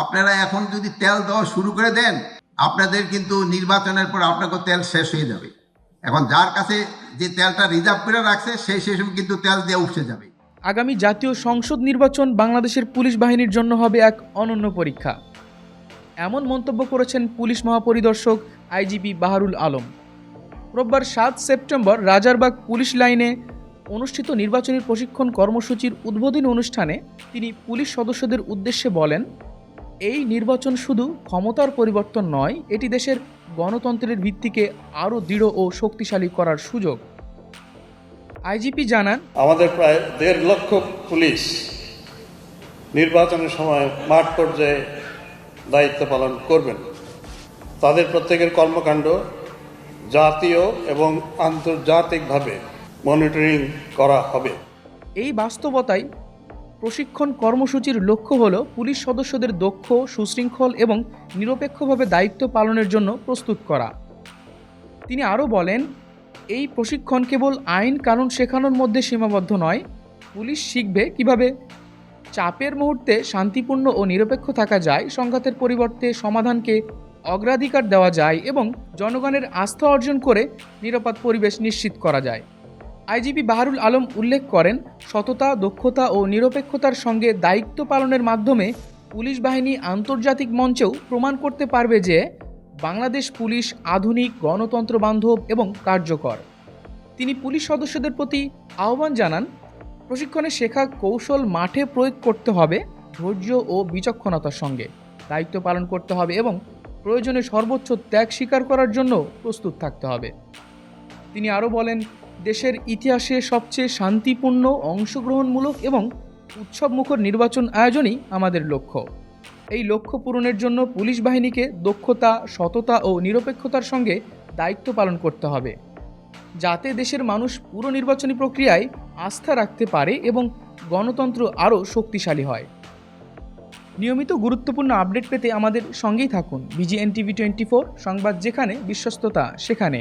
আপনারা এখন যদি তেল দেওয়া শুরু করে দেন, আপনাদের কিন্তু নির্বাচনের পর আপনাকে তেল শেষ হয়ে যাবে। এখন যার কাছে যে তেলটা রিজার্ভ করে রাখছে, সেই সময় কিন্তু তেল দিয়ে উঠে যাবে। আগামী জাতীয় সংসদ নির্বাচন বাংলাদেশের পুলিশ বাহিনীর জন্য হবে এক অনন্য পরীক্ষা। এমন মন্তব্য করেছেন পুলিশ মহাপরিদর্শক আইজিপি বাহারুল আলম। রোববার সাত সেপ্টেম্বর রাজারবাগ পুলিশ লাইনে অনুষ্ঠিত নির্বাচনী প্রশিক্ষণ কর্মসূচির উদ্বোধনী অনুষ্ঠানে তিনি পুলিশ সদস্যদের উদ্দেশ্যে বলেন এই নির্বাচন শুধু ক্ষমতার পরিবর্তন নয় এটি দেশের গণতন্ত্রের ভিত্তিকে আরও দৃঢ় ও শক্তিশালী করার সুযোগ। আইজিপি জানান আমাদের প্রায় দেড় লক্ষ পুলিশ নির্বাচনের সময় মাঠ পর্যায়ে দায়িত্ব পালন করবেন। তাদের প্রত্যেকের কর্মকাণ্ড জাতীয় এবং আন্তর্জাতিকভাবে মনিটরিং করা হবে। এই বাস্তবতায় প্রশিক্ষণ কর্মসূচির লক্ষ্য হল পুলিশ সদস্যদের দক্ষ, সুশৃঙ্খল এবং নিরপেক্ষভাবে দায়িত্ব পালনের জন্য প্রস্তুত করা। তিনি আরও বলেন, এই প্রশিক্ষণ কেবল আইন কানুন শেখানোর মধ্যে সীমাবদ্ধ নয়। পুলিশ শিখবে কীভাবে চাপের মুহূর্তে শান্তিপূর্ণ ও নিরপেক্ষ থাকা যায়, সংঘাতের পরিবর্তে সমাধানকে অগ্রাধিকার দেওয়া যায় এবং জনগণের আস্থা অর্জন করে নিরাপদ পরিবেশ নিশ্চিত করা যায়। আইজিপি বাহারুল আলম উল্লেখ করেন, সততা, দক্ষতা ও নিরপেক্ষতার সঙ্গে দায়িত্ব পালনের মাধ্যমে পুলিশ বাহিনী আন্তর্জাতিক মঞ্চেও প্রমাণ করতে পারবে যে বাংলাদেশ পুলিশ আধুনিক, গণতন্ত্র বান্ধব এবং কার্যকর। তিনি পুলিশ সদস্যদের প্রতি আহ্বান জানান, প্রশিক্ষণে শেখা কৌশল মাঠে প্রয়োগ করতে হবে ধৈর্য ও বিচক্ষণতার সঙ্গে। দায়িত্ব পালন করতে হবে এবং প্রয়োজনে সর্বোচ্চ ত্যাগ স্বীকার করার জন্য প্রস্তুত থাকতে হবে। তিনি আরও বলেন দেশের ইতিহাসে সবচেয়ে শান্তিপূর্ণ, অংশগ্রহণমূলক এবং উৎসবমুখর নির্বাচন আয়োজনই আমাদের লক্ষ্য। এই লক্ষ্য পূরণের জন্য পুলিশ বাহিনীকে দক্ষতা, সততা ও নিরপেক্ষতার সঙ্গে দায়িত্ব পালন করতে হবে, যাতে দেশের মানুষ পুরো নির্বাচনী প্রক্রিয়ায় আস্থা রাখতে পারে এবং গণতন্ত্র আরও শক্তিশালী হয়। নিয়মিত গুরুত্বপূর্ণ আপডেট পেতে আমাদের সঙ্গেই থাকুন। বিজিএন টিভি টোয়েন্টি ফোর, সংবাদ যেখানে, বিশ্বস্ততা সেখানে।